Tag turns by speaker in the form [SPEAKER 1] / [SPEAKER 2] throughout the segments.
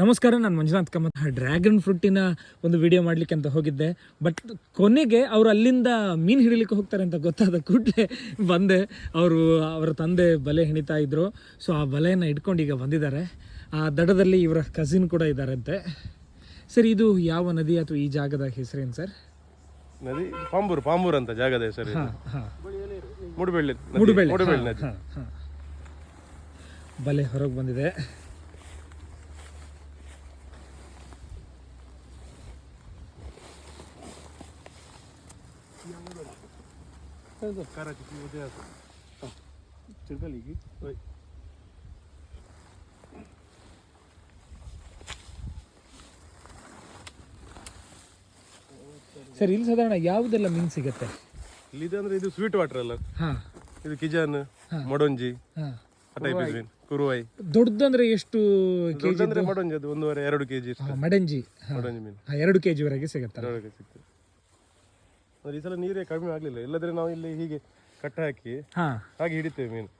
[SPEAKER 1] ನಮಸ್ಕಾರ ನಾನು Manjunath cometh. Dragon ಫ್ರೂಟಿನ ಒಂದು ವಿಡಿಯೋ ಮಾಡಲಿಕ್ಕೆ ಅಂತ ಹೋಗಿದ್ದೆ. ಬಟ್ ಕೊನೆಗೆ ಅವರು ಅಲ್ಲಿಂದ ಮೀನು ಹಿಡಿಲಿಕ್ಕೆ ಹೋಗ್ತಾರೆ ಅಂತ ಗೊತ್ತಾದ ಕೂಡಲೇ ಬಂದೆ. ಅವರು ಅವರ ತಂದೆ ಬಲೆ ಹೆಣಿತಾ ಇದ್ದರು ಸೊ ಆ ಬಲೆಯನ್ನು ಇಟ್ಕೊಂಡು ಈಗ ಬಂದಿದ್ದಾರೆ. ಆ ದಡದಲ್ಲಿ ಇವರ ಕಸಿನ್ ಕೂಡ ಇದ್ದಾರಂತೆ. ಸರ್ ಇದು ಯಾವ ನದಿ ಅಥವಾ ಈ ಜಾಗದ ಹೆಸರೇನು ಸರ್?
[SPEAKER 2] ನದಿ? ಪಾಂಬೂರು ಪಾಂಬೂರು ಅಂತ ಜಾಗದ ಹೆಸರು ಮುಡುಬೆಳ್ಳಿ ನದಿ.
[SPEAKER 1] ಬಲೆ
[SPEAKER 2] ಮುಡುಬೆಳ್ಳಿ ನದಿ.
[SPEAKER 1] ಹಾಂ ಹಾಂ ಬಲೆ ಹೊರಗೆ ಬಂದಿದೆ ಸರ್ ಇಲ್ಲಿ ಸಾಧಾರಣ ಯಾವುದೆಲ್ಲ ಮೀನು ಸಿಗುತ್ತೆ?
[SPEAKER 2] ಇಲ್ಲಿ ಅಂದ್ರೆ ಇದು ಸ್ವೀಟ್ ವಾಟರ್ ಅಲ್ಲ?
[SPEAKER 1] ಹಾಂ.
[SPEAKER 2] ಇದು ಕಿಜಾನ್ ಮಡೊಂಜಿ ಕುರುವಾಯಿ
[SPEAKER 1] ದೊಡ್ಡದಂದ್ರೆ ಎಷ್ಟು ಕೆಜಿ
[SPEAKER 2] ಮಡೊಂಜಿ ಮೊಡೊಂಜಿ ಅದು ಒಂದೂವರೆ ಎರಡು ಕೆಜಿ
[SPEAKER 1] ಮಡಂಜಿ
[SPEAKER 2] ಮಡಂಜಿ ಮೀನು
[SPEAKER 1] ಎರಡು ಕೆಜಿ ವರೆಗೆ ಸಿಗುತ್ತೆ
[SPEAKER 2] ಸಿಗ್ತದೆ. ಅಂದ್ರೆ ಈ ಸಲ ನೀರೇ ಕಡಿಮೆ ಆಗಲಿಲ್ಲ. ಇಲ್ಲದ್ರೆ ನಾವು ಇಲ್ಲಿ ಹೀಗೆ ಕಟ್ಟ ಹಾಕಿ ಹಾಗೆ ಹಿಡಿತೇವೆ ಮೀನು.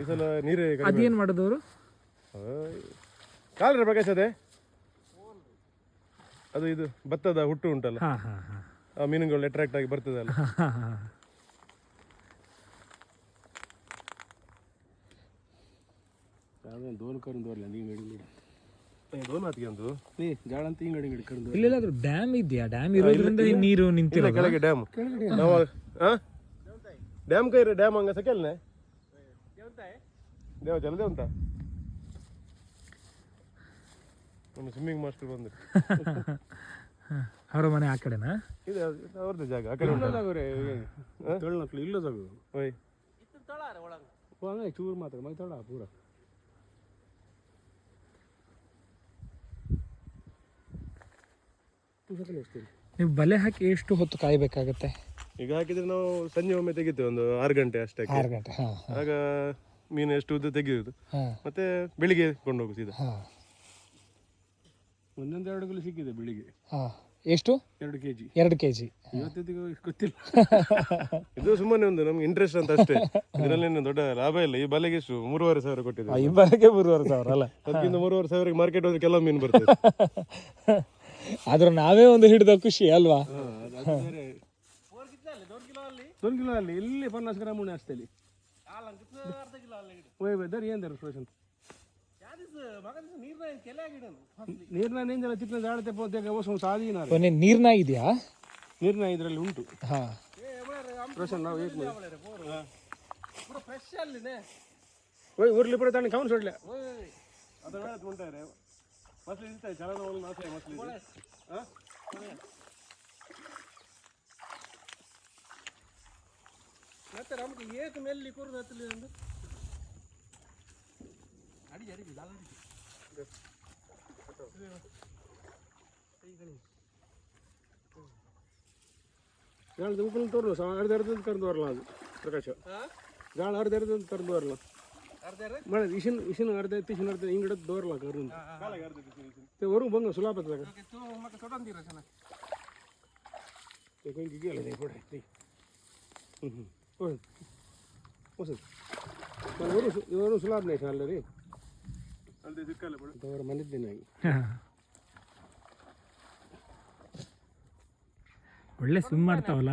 [SPEAKER 2] ಈ ಸಲ ನೀರೇ ಕಡಿಮೆ
[SPEAKER 1] ಅದೇನು ಮಾಡಿದವರು?
[SPEAKER 2] ಕಾಲ್ರಿ ಪ್ರಕಾಶ್ ಅದೇ? ಅದು ಇದು ಭತ್ತದ ಹುಟ್ಟು ಉಂಟಲ್ಲ?
[SPEAKER 1] ಹಾ ಹಾ ಹಾ.
[SPEAKER 2] ಆ ಮೀನುಗಳು ಅಟ್ರಾಕ್ಟ್ ಆಗಿ ಬರ್ತದಲ್ಲ
[SPEAKER 1] ಹಾ ಹಾ
[SPEAKER 3] ದೋಲ್ಕರ್ ದೋರ್ಲಿ
[SPEAKER 2] ನೀವು ಲೋನ್ ಹಾಕ್ಯಂದು
[SPEAKER 3] ನೀ ಜಾಳ ಅಂತ ಹಿಂಗಡಿ ಹಿಂಗಡಿ ಕಡ್ದು
[SPEAKER 1] ಇಲ್ಲೆಲ್ಲ ಅದ್ರ ಡ್ಯಾಮ್ ಇದೆಯಾ? ಡ್ಯಾಮ್ ಇರೋದ್ರಿಂದ ಈ ನೀರು ನಿಂತಿಲ್ಲ
[SPEAKER 2] ಕೆಳಗೆ ಡ್ಯಾಮ್ ನಾವು ಡ್ಯಾಮ್ ಕೈ ಡ್ಯಾಮ್ ಹಂಗ ಸಕೆಲ್ನೆ? ದೇವ ಜಲ ದೇವಂತ ನಮ್ಮ ಸ್ವಿಮ್ಮಿಂಗ್ ಮಾಸ್ಟರ್ ಬಂದು.
[SPEAKER 1] ಅವರ ಮನೆ ಆ ಕಡೆನಾ?
[SPEAKER 2] ಇದು ಅವ್ರದ್ದು ಜಾಗ ಆ ಕಡೆ
[SPEAKER 3] ಇಲ್ಲದಾಗ್ರಿ ಇಲ್ಲದಾಗ
[SPEAKER 2] ಓಯ್.
[SPEAKER 3] ಚೂರು ಮಾತ್ರ ಮೈ ತೊಳ ಪೂರ.
[SPEAKER 1] ನೀವು ಬಲೆ ಹಾಕಿ ಎಷ್ಟು ಹೊತ್ತು ಕಾಯಬೇಕಾಗತ್ತೆ?
[SPEAKER 2] ಈಗ ಹಾಕಿದ್ರೆ ನಾವು ಸಂಜೆ ಒಮ್ಮೆ ತೆಗಿತೇವೆ ಒಂದು ಆರು ಗಂಟೆ ಅಷ್ಟೇ
[SPEAKER 1] ಆರು ಗಂಟೆ ಹಾಂ
[SPEAKER 2] ಆಗ ಮೀನು ಎಷ್ಟು ಉದ್ದ ತೆಗೆಯುವುದು.
[SPEAKER 1] ಹಾಂ.
[SPEAKER 2] ಮತ್ತೆ ಬೆಳಿಗ್ಗೆ ಕೊಂಡೋಗು ಸೀದಾ.
[SPEAKER 1] ಹಾಂ.
[SPEAKER 3] ಒಂದೊಂದು ಎರಡು ಕಿಲೋ ಸಿಕ್ಕಿದೆ ಬೆಳಿಗ್ಗೆ.
[SPEAKER 1] ಹಾಂ. ಎಷ್ಟು?
[SPEAKER 3] ಎರಡು ಕೆ ಜಿ
[SPEAKER 1] ಎರಡು ಕೆ ಜಿ
[SPEAKER 3] ಇವತ್ತಿಗೆ ಗೊತ್ತಿಲ್ಲ.
[SPEAKER 2] ಇದು ಸುಮ್ಮನೆ ಒಂದು ನಮ್ಗೆ ಇಂಟ್ರೆಸ್ಟ್ ಅಂತ ಅಷ್ಟೇ. ಇದರಲ್ಲಿ ಏನು ದೊಡ್ಡ ಲಾಭ ಇಲ್ಲ. ಈ ಬಲೆಗೆ ಎಷ್ಟು ಮೂರುವರೆ ಸಾವಿರ ಕೊಟ್ಟಿದೆ
[SPEAKER 1] ಬಲೆಗೆ ಮೂರುವರೆ ಸಾವಿರ ಅಲ್ಲ.
[SPEAKER 2] ಅದಕ್ಕಿಂತ ಮೂರುವರೆ ಸಾವಿರಕ್ಕೆ ಮಾರ್ಕೆಟ್ ಹೋದ್ರೆ ಕೆಲವು ಮೀನು ಬರ್ತದೆ.
[SPEAKER 1] ಆದ್ರೆ ನಾವೇ ಒಂದು ಹಿಡಿದ ಖುಷಿ ಅಲ್ವಾ?
[SPEAKER 3] ಅಲ್ಲಿ ಇಲ್ಲಿ ಪನ್ನಾಸ್ ಗ್ರಾಮ್ ಅಷ್ಟೇ ಏನ್ ನೀರ್ನ ಚಿತ್ರ ಜಾಡತೆ
[SPEAKER 1] ಕೊನೆ ಇದೆಯಾ
[SPEAKER 3] ನೀರ್ನ ಇದರಲ್ಲಿ ಉಂಟು.
[SPEAKER 1] ಹಾ.
[SPEAKER 3] ನಾವು ಓಯ್ ಊರ್ಲಿ ಪಡೆ ತಾನೆ ಕೌನ್ ಸೊಡ್ಲೆ.
[SPEAKER 2] ಅದ್ರ ಮಸ್ಲಿ ಇರ್ತಾರೆ ಚಲನ ಒಂದು ನಾಶ ಮಸ್ಲಿ
[SPEAKER 3] ಮತ್ತೆ ನಮ್ಗೆ ಏಕ್ ಮೆಲ್ಲಿ ಕುರ್ದು ಹತ್ತಲಿ ಒಂದು ಜಾಳ ದುಂಕಲ್ ತೋರ್ಲು ಅರ್ಧ ಅರ್ಧ ಕರ್ದು ಬರಲ್ಲ ಅದು ಪ್ರಕಾಶ ಜಾಳ ಅರ್ಧ ಅರ್ಧ ಕರ್ದು ಬರಲ್ಲ ಮೇಡಮ್ ಇಶನ್ ಇಶನ್ ಅರ್ಧ ಇತ್ತು ಇಶನ್ ಅರ್ಧ ಹಿಂಗೆ ಹಿಡಿದು ದೋರ್ಲ ಕರ್ದು ಅವರು ಬಂಗ ಸುಲಭ ಇವರು
[SPEAKER 2] ಇವರು ಸುಲಾಭನೇ ಶಾಲೆ
[SPEAKER 3] ರೀ? ಅವ್ರ ಮನೆದ್ದೇನಾಗಿ
[SPEAKER 1] ಒಳ್ಳೆ ಸ್ವಿಮ್ ಮಾಡ್ತಾವಲ್ಲ?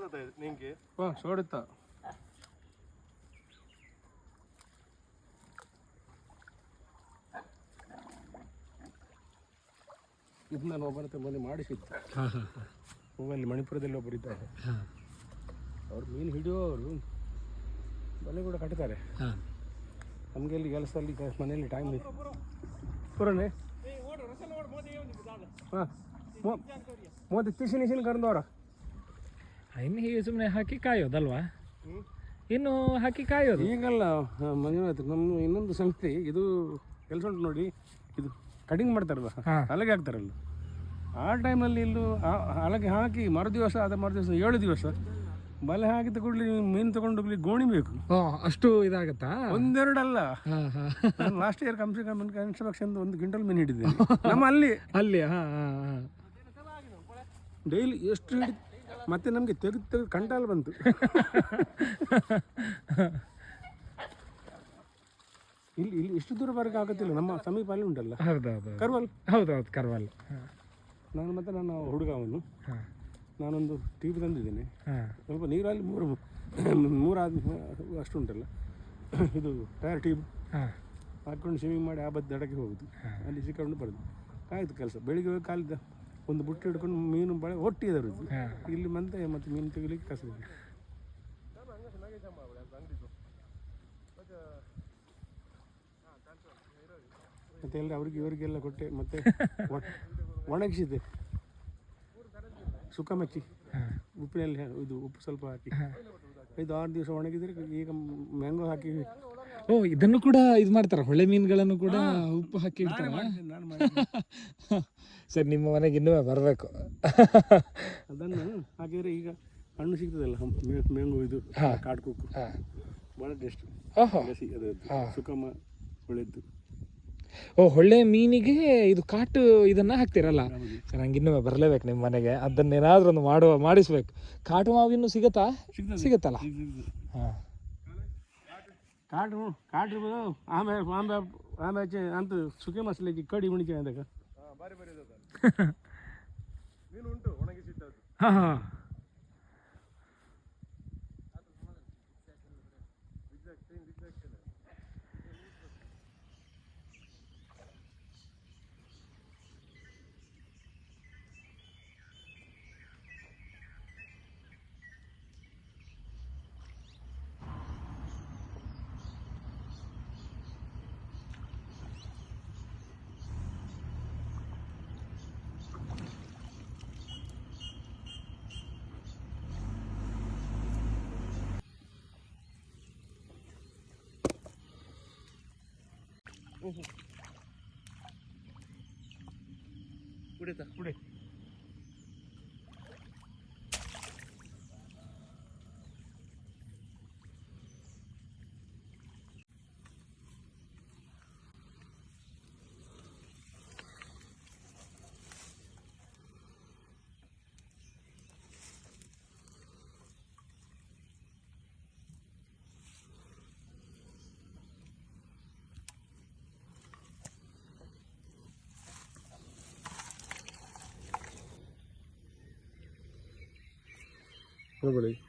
[SPEAKER 3] ಮಾಡ್ತಾ
[SPEAKER 2] ಇದ್ದೆ ಹಾಂ ಸೋಡಿತ್ತ. ಇದು ನಾನು
[SPEAKER 3] ಒಬ್ಬರ ಮೊನ್ನೆ
[SPEAKER 1] ಮಾಡಿಸಿದ್ದೆ.
[SPEAKER 3] ಅಲ್ಲಿ ಮಣಿಪುರದಲ್ಲಿ ಒಬ್ಬರು ಇದ್ದಾರೆ. ಅವ್ರು ಮೀನು ಹಿಡಿಯೋರು ಬಲೆ ಕೂಡ ಕಟ್ತಾರೆ. ನಮಗೆ ಇಲ್ಲಿ ಕೆಲಸದಲ್ಲಿ ಮನೆಯಲ್ಲಿ ಟೈಮ್ ಇದೆ. ಪುರನೆ? ಹಾಂ. ಮೋದಿ ತಿಸಿನಿಸಿನ ಕರೆದವ್ರ
[SPEAKER 1] ಇನ್ನು ಹೀಗೆ ಸುಮ್ಮನೆ ಹಾಕಿ ಕಾಯೋದಲ್ವಾ? ಇನ್ನು ಹಾಕಿ ಕಾಯೋದು.
[SPEAKER 3] ಈಗಲ್ಲ ಮಂಜುನಾಥ್ ನಮ್ಮ ಇನ್ನೊಂದು ಸಂಸ್ಥೆ ಇದು ಕೆಲಸ ಉಂಟು ನೋಡಿ ಇದು ಕಟಿಂಗ್ ಮಾಡ್ತಾರಲ್ಲ ಅಲಗೆ ಹಾಕ್ತಾರಲ್ಲ ಆ ಟೈಮಲ್ಲಿ ಇಲ್ಲೂ ಅಲಗೆ ಹಾಕಿ ಮರು ದಿವಸ ಅದ ಮರು ದಿವಸ ಏಳು ದಿವಸ ಬಲೆ ಹಾಕಿದ ಕೂಡಲೇ ಮೀನು ತಗೊಂಡು ಹೋಗ್ಲಿ ಗೋಣಿ ಬೇಕು.
[SPEAKER 1] ಅಷ್ಟು ಇದಾಗತ್ತಾ?
[SPEAKER 3] ಒಂದೆರಡಲ್ಲ. ಲಾಸ್ಟ್ ಇಯರ್ ಕಮ್ಸೆ ಕಮ್ ಕನ್ಸ್ಟ್ರಕ್ಷನ್ ಒಂದು ಗಿಂಟಲ್ ಮೀನು ಹಿಡಿದೆ ನಮ್ಮ ಅಲ್ಲಿ.
[SPEAKER 1] ಅಲ್ಲಿ ಹಾ ಹಾ ಹಾ.
[SPEAKER 3] ಡೈಲಿ ಎಷ್ಟು ಹಿಡಿ ಮತ್ತೆ ನಮಗೆ ತೆಗೆದು ತೆಗೆದು ಕಂಟಾಲ್ ಬಂತು. ಇಲ್ಲಿ ಇಲ್ಲಿ ಇಷ್ಟು ದೂರ ಬರೋಕೆ ಆಗುತ್ತಿಲ್ಲ ನಮ್ಮ ಸಮೀಪ ಅಲ್ಲಿ ಉಂಟಲ್ಲ.
[SPEAKER 1] ಹೌದೌದು.
[SPEAKER 3] ಕರ್ವಲ್?
[SPEAKER 1] ಹೌದೌದು ಕರ್ವಲ್.
[SPEAKER 3] ನಾನು ಮತ್ತೆ ನನ್ನ ಹುಡುಗ ಅವನು. ನಾನೊಂದು ಟಿ ವಿ ತಂದಿದ್ದೇನೆ ಸ್ವಲ್ಪ ನೀರಲ್ಲಿ ಮೂರು ಮೂರಾದ ಅಷ್ಟು ಉಂಟಲ್ಲ. ಇದು ಟೈರ್ ಟ್ಯೂಬ್
[SPEAKER 1] ಹಾಕೊಂಡು
[SPEAKER 3] ಹಾಕ್ಕೊಂಡು ಸ್ವಿಮ್ಮಿಂಗ್ ಮಾಡಿ ಆ ಬದ್ದು ದಡಕ್ಕೆ ಹೋಗುದು. ಅಲ್ಲಿ ಸಿಕ್ಕೊಂಡು ಬರೋದು. ಆಯಿತು ಕೆಲಸ. ಬೆಳಿಗ್ಗೆ ಹೋಗಿ ಕಾಲಿದ್ದ. ಒಂದು ಬುಟ್ಟಿ ಹಿಡ್ಕೊಂಡು ಮೀನು ಬಳೆ ಒಟ್ಟಿಗೆ ತರುದು ಇಲ್ಲಿ ಮತ್ತೆ ಮತ್ತೆ ಮೀನು ತೆಗಿಲಿಕ್ಕೆ ಕಸ ಮತ್ತೆ ಎಲ್ಲ ಅವ್ರಿಗೆ ಇವರಿಗೆಲ್ಲ ಕೊಟ್ಟೆ ಮತ್ತೆ ಒಣಗಿಸಿದ್ದೆ. ಒಣಗಿಸಿದೆ ಸುಕ್ಕ ಮಚ್ಚಿ. ಉಪ್ಪಿನಲ್ಲಿ ಇದು ಉಪ್ಪು ಸ್ವಲ್ಪ ಹಾಕಿ. ಐದು ಆರು ದಿವಸ ಒಣಗಿದ್ರೆ ಈಗ ಮ್ಯಾಂಗೋ ಹಾಕಿ.
[SPEAKER 1] ಓ ಇದನ್ನು ಕೂಡ ಇದು ಮಾಡ್ತಾರ. ಹೊಳೆ ಮೀನುಗಳನ್ನು ಕೂಡ ಉಪ್ಪು ಹಾಕಿ ಇಡ್ತಾರ. ಸರಿ ನಿಮ್ಮ ಮನೆಗೆ ಇನ್ನೂ ಬರಬೇಕು.
[SPEAKER 3] ಅದನ್ನು ಹಾಗಿದ್ರೆ ಈಗ ಹಣ್ಣು ಸಿಗ್ತದಲ್ಲ ಮ್ಯಾಂಗೋ ಇದು
[SPEAKER 1] ಕಾಡು
[SPEAKER 3] ಕಾಡ್ಕೊಕ್ಕು.
[SPEAKER 1] ಹಾ.
[SPEAKER 3] ಭಾಳ ಟೇಸ್ಟ್. ಸುಖಮ ಒಳ್ಳೆದ್ದು
[SPEAKER 1] ಓ ಹೊಳ್ಳೆ ಮೀನಿಗೆ ಇದು ಕಾಟು ಇದನ್ನ ಹಾಕ್ತಿರಲ್ಲ. ಸರ್ ನಂಗೆ ಇನ್ನೂ ಬರಲೇಬೇಕು ನಿಮ್ಮ ಮನೆಗೆ. ಅದನ್ನೇನಾದ್ರೂ ಒಂದು ಮಾಡುವ ಮಾಡಿಸ್ಬೇಕು. ಕಾಟು ಮಾವು ಇನ್ನೂ ಸಿಗತ್ತಾ. ಸಿಗತ್ತಲ್ಲ. ಹಾಂ.
[SPEAKER 3] ಕಾಡು ಕಾಡು ಆಮೇಲೆ ಆಮೇಲೆ ಆಮೇಲೆ ಅಂತ ಸುಖ ಮಸಾಲೆಗೆ ಕಡಿ ಉಣಿಕೆ ಅಂದಾಗ.
[SPEAKER 2] ಬಾರಿ ಬಾರಿ ಇದೆ ಅದು. ಮೀನು ಉಂಟು
[SPEAKER 1] ಹಾಂ ಹಾಂ.
[SPEAKER 3] पुढे पुढे. ಕುಡಿ ಹೋಗ್ಬೇಡಿ